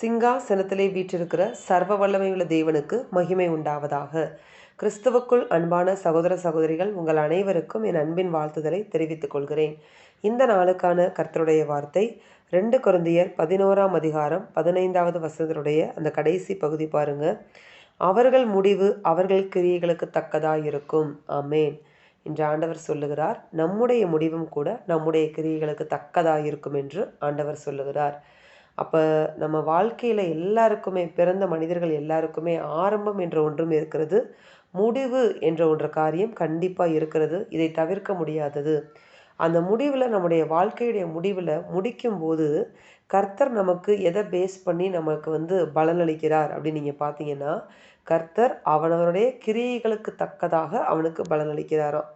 சிங்காசனத்திலே வீற்றிருக்கிற சர்வ வல்லமையுள்ள தேவனுக்கு மகிமை உண்டாவதாக. கிறிஸ்துவுக்குள் அன்பான சகோதர சகோதரிகள் உங்கள் அனைவருக்கும் என் அன்பின் வாழ்த்துதலை தெரிவித்துக் கொள்கிறேன். இந்த நாளுக்கான கர்த்தருடைய வார்த்தை ரெண்டு குருந்தியர் பதினோராம் அதிகாரம் பதினைந்தாவது வசனத்தினுடைய அந்த கடைசி பகுதி பாருங்க. அவர்கள் முடிவு அவர்கள் கிரியைகளுக்கு தக்கதாக இருக்கும் ஆமேன். என்று ஆண்டவர் சொல்லுகிறார் நம்முடைய முடிவும் கூட நம்முடைய கிரியைகளுக்கு தக்கதாக இருக்கும் என்று ஆண்டவர் சொல்லுகிறார். அப்போ நம்ம வாழ்க்கையில் எல்லாருக்குமே பிறந்த மனிதர்கள் எல்லாருக்குமே ஆரம்பம் என்ற ஒன்றும் இருக்கிறது. முடிவு என்ற ஒன்ற காரியம் கண்டிப்பாக இருக்கிறது. இதை தவிர்க்க முடியாதது. அந்த முடிவில் நம்முடைய வாழ்க்கையுடைய முடிவில் முடிக்கும்போது கர்த்தர் நமக்கு எதை பேஸ் பண்ணி நமக்கு வந்து பலனளிக்கிறார் அப்படின்னு நீங்கள் பார்த்தீங்கன்னா கர்த்தர் அவனவனுடைய கிரியைகளுக்கு தக்கதாக அவனுக்கு பலனளிக்கிறாராம்.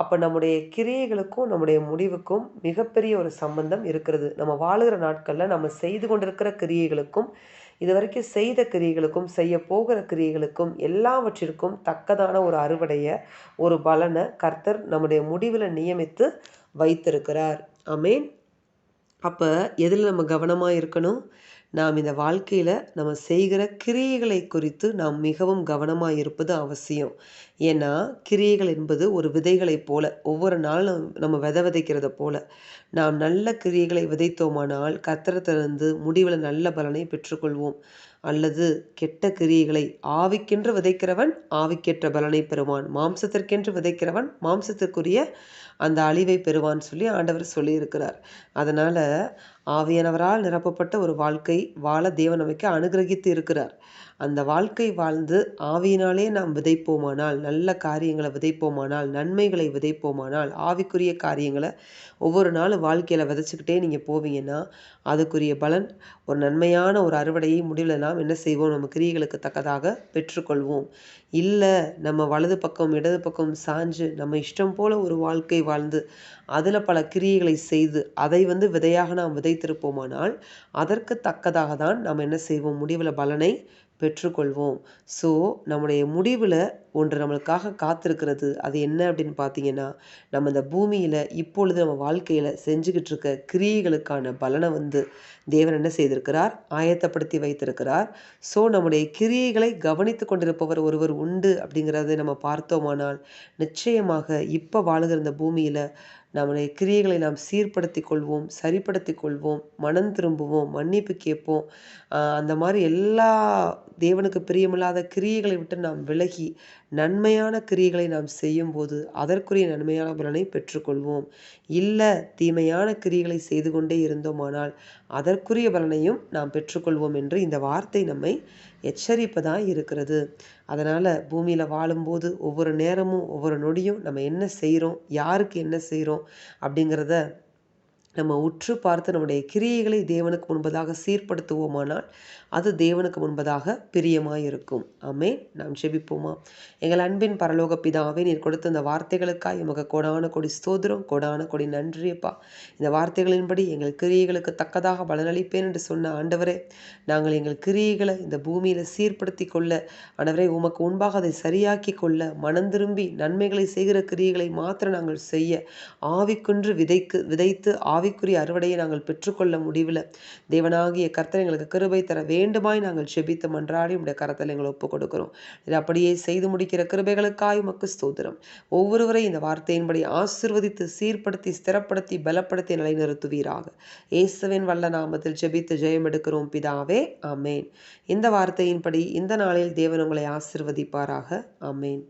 அப்போ நம்முடைய கிரியைகளுக்கும் நம்முடைய முடிவுக்கும் மிகப்பெரிய ஒரு சம்பந்தம் இருக்கிறது. நம்ம வாழுகிற நாட்களில் நம்ம செய்து கொண்டிருக்கிற கிரியைகளுக்கும் இது வரைக்கும் செய்த கிரியைகளுக்கும் செய்ய போகிற கிரியைகளுக்கும் எல்லாவற்றிற்கும் தக்கதான ஒரு அறுவடைய ஒரு பலனை கர்த்தர் நம்முடைய முடிவில் நியமித்து வைத்திருக்கிறார். அமேன் அப்போ எதில் நம்ம கவனமாக இருக்கணும்? நாம் இந்த வாழ்க்கையில் நம்ம செய்கிற கிரியைகளை குறித்து நாம் மிகவும் கவனமாக இருப்பது அவசியம். ஏன்னா கிரியைகள் என்பது ஒரு விதைகளைப் போல ஒவ்வொரு நாளும் நம்ம விதை விதைக்கிறத போல. நாம் நல்ல கிரியைகளை விதைத்தோமானால் கத்திரத்திலிருந்து முடிவில் நல்ல பலனை பெற்றுக்கொள்வோம். அல்லது கெட்ட கிரியைகளை ஆவிக்கென்று விதைக்கிறவன் ஆவிக்கேற்ற பலனை பெறுவான். மாம்சத்திற்கென்று விதைக்கிறவன் மாம்சத்திற்குரிய அந்த அழிவை பெறுவான்னு சொல்லி ஆண்டவர் சொல்லியிருக்கிறார். அதனால் ஆவியானவரால் நிரப்பப்பட்ட ஒரு வாழ்க்கை வாழ தேவன் நமக்கு அனுகிரகித்து இருக்கிறார். அந்த வாழ்க்கை வாழ்ந்து ஆவியினாலே நாம் விதைப்போமானால் நல்ல காரியங்களை விதைப்போமானால் நன்மைகளை விதைப்போமானால் ஆவிக்குரிய காரியங்களை ஒவ்வொரு நாளும் வாழ்க்கையில் விதைச்சிக்கிட்டே நீங்கள் போவீங்கன்னா அதுக்குரிய பலன் ஒரு நன்மையான ஒரு அறுவடையை முடிவில் நாம் என்ன செய்வோம்? நம்ம கிரியைகளுக்கு தக்கதாக பெற்றுக்கொள்வோம். இல்லை நம்ம வலது பக்கம் இடது பக்கம் சாஞ்சு நம்ம இஷ்டம் போல் ஒரு வாழ்க்கை வாழ்ந்து அதில் பல கிரியைகளை செய்து அதை வந்து விதையாக நாம் விதைத்திருப்போமானால் அதற்கு தக்கதாக தான் நாம் என்ன செய்வோம்? முடிவில் பலனை பெற்றுக்கொள்வோம். ஸோ நம்முடைய முடிவில் ஒன்று நம்மளுக்காக காத்திருக்கிறது அது என்ன அப்படின்னு பார்த்தீங்கன்னா நம்ம இந்த பூமியில் இப்பொழுது நம்ம வாழ்க்கையில் செஞ்சுக்கிட்டு இருக்க கிரியைகளுக்கான பலனை வந்து தேவன் என்ன செய்திருக்கிறார்? ஆயத்தப்படுத்தி வைத்திருக்கிறார். ஸோ நம்முடைய கிரியைகளை கவனித்து கொண்டிருப்பவர் ஒருவர் உண்டு அப்படிங்கிறத நம்ம பார்த்தோமானால் நிச்சயமாக இப்போ வாழுகிற இந்த பூமியில் நம்முடைய கிரியைகளை நாம் சீர்படுத்தி கொள்வோம் சரிப்படுத்தி கொள்வோம் மனம் திரும்புவோம் மன்னிப்பு கேட்போம். அந்த மாதிரி எல்லா தேவனுக்கு பிரியமில்லாத கிரியைகளை விட்டு நாம் விலகி நன்மையான கிரியைகளை நாம் செய்யும்போது அதற்குரிய நன்மையான பலனை பெற்றுக்கொள்வோம். இல்லை தீமையான கிரியைகளை செய்து கொண்டே இருந்தோமானால் அதற்குரிய பலனையும் நாம் பெற்றுக்கொள்வோம் என்று இந்த வார்த்தை நம்மை எச்சரிப்பு தான் இருக்கிறது. அதனால் பூமியில் வாழும்போது ஒவ்வொரு நேரமும் ஒவ்வொரு நொடியும் நம்ம என்ன செய்கிறோம் யாருக்கு என்ன செய்கிறோம் அப்படிங்கிறத நம்ம உற்று பார்த்து நம்முடைய கிரியைகளை தேவனுக்கு முன்பதாக சீர்படுத்துவோமானால் அது தேவனுக்கு முன்பதாக பிரியமாக இருக்கும் ஆமே நாம் செபிப்போமா எங்கள் அன்பின் பரலோக பிதாவே நீர் கொடுத்த இந்த வார்த்தைகளுக்காக எமக்கு கொடான கொடி ஸ்தோதிரம் கொடான கொடி நன்றியப்பா. இந்த வார்த்தைகளின்படி எங்கள் கிரியைகளுக்கு தக்கதாக பலனளிப்பேன் என்று சொன்ன ஆண்டவரே நாங்கள் எங்கள் கிரியைகளை இந்த பூமியில் சீர்படுத்தி கொள்ள ஆண்டவரே உமக்கு முன்பாக அதை சரியாக்கி கொள்ள மனம் திரும்பி நன்மைகளை செய்கிற கிரியைகளை மாத்திரம் நாங்கள் செய்ய ஆவிக்குன்று விதைக்கு விதைத்து ஆவிக்குரிய அறுவடையை நாங்கள் பெற்றுக்கொள்ள முடிவில் தேவனாகிய கர்த்தர் எங்களுக்கு கிருபை தர வேண்டுமாய் நாங்கள் செபித்து மன்றாடி உடைய கரத்தில் எங்களை ஒப்புக் கொடுக்கிறோம். இது அப்படியே செய்து முடிக்கிற கிருபைகளுக்காய் உமக்கு ஸ்தோத்திரம். ஒவ்வொருவரை இந்த வார்த்தையின்படி ஆசிர்வதித்து சீர்படுத்தி ஸ்திரப்படுத்தி பலப்படுத்தி நிலைநிறுத்துவீராக. இயேசுவின் வல்ல நாமத்தில் ஜெபித்து ஜெயம் எடுக்கிறோம். பிதாவே அமேன் இந்த வார்த்தையின்படி இந்த நாளில் தேவன் உங்களை ஆசிர்வதிப்பாராக. அமேன்